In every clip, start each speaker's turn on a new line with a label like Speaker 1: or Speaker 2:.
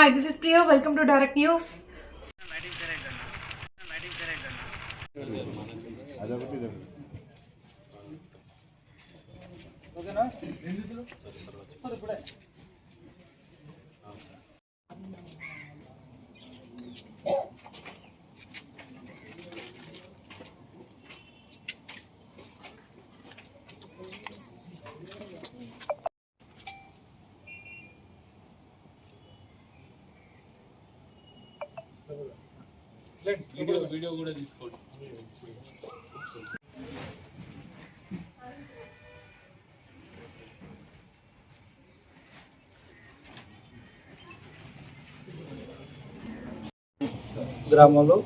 Speaker 1: Hi, this is Priya. Welcome to Direct News.
Speaker 2: Video video కూడా తీసుకోండి.
Speaker 3: గ్రామంలో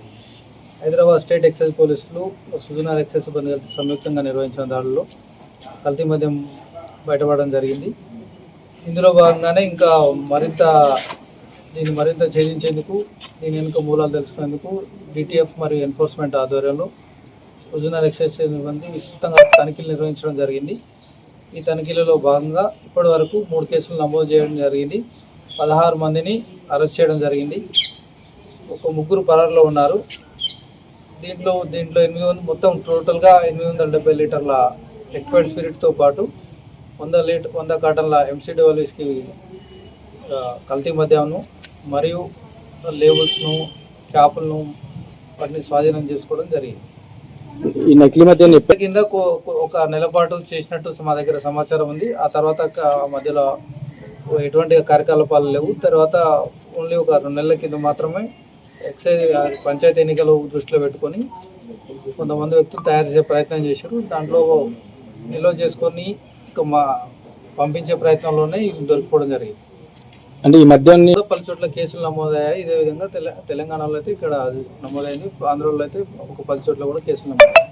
Speaker 3: Hyderabad state excise పోలీసులు సుజనార్ ఎక్సైజ్ సిబ్బంది కలిసి సంయుక్తంగా నిర్వహించిన దాడుల్లో కల్తీ మద్యం బయటపడడం జరిగింది. ఇందులో భాగంగానే ఇంకా మరింత దీన్ని మరింత ఛేదించేందుకు దీని వెనుక మూలాలు తెలుసుకునేందుకు డిటిఎఫ్ మరియు ఎన్ఫోర్స్మెంట్ ఆధ్వర్యంలో ఒరిజినల్ ఎక్సైజ్ సిబ్బంది విస్తృతంగా తనిఖీలు నిర్వహించడం జరిగింది. ఈ తనిఖీలలో భాగంగా ఇప్పటి వరకు మూడు కేసులు నమోదు చేయడం జరిగింది. పదహారు మందిని అరెస్ట్ చేయడం జరిగింది. ఒక ముగ్గురు పరారులో ఉన్నారు. దీంట్లో దీంట్లో ఎనిమిది వందల మొత్తం టోటల్గా ఎనిమిది వందల డెబ్బై లీటర్ల లిక్విడ్ స్పిరిట్తో పాటు వంద లీటర్ వంద కాటన్ల ఎంసీడబ్ల్యూస్కి కల్తీ మద్యాన్ని మరియు లేబుల్స్ను క్యాపులను వాటిని స్వాధీనం చేసుకోవడం జరిగింది.
Speaker 4: ఈ నకిలీ
Speaker 3: ఇప్పటి కింద ఒక నెల పాటు చేసినట్టు మా దగ్గర సమాచారం ఉంది. ఆ తర్వాత మధ్యలో ఎటువంటి కార్యకలాపాలు లేవు. తర్వాత ఓన్లీ ఒక రెండు నెలల కింద మాత్రమే ఎక్సైజ్ పంచాయతీ ఎన్నికలు దృష్టిలో పెట్టుకొని కొంతమంది వ్యక్తులు తయారు చేసే ప్రయత్నం చేశారు. దాంట్లో నిల్వ చేసుకొని ఇంకా మా పంపించే ప్రయత్నంలోనే దొరికిపోవడం జరిగింది.
Speaker 4: అంటే ఈ మద్యాన్ని
Speaker 3: పలు చోట్ల కేసులు నమోదయ్యాయి. ఇదే విధంగా తెల తెలంగాణలో అయితే ఇక్కడ నమోదైంది. ఆంధ్రలో అయితే ఒక పది చోట్ల కూడా కేసులు నమోదయ్యాయి.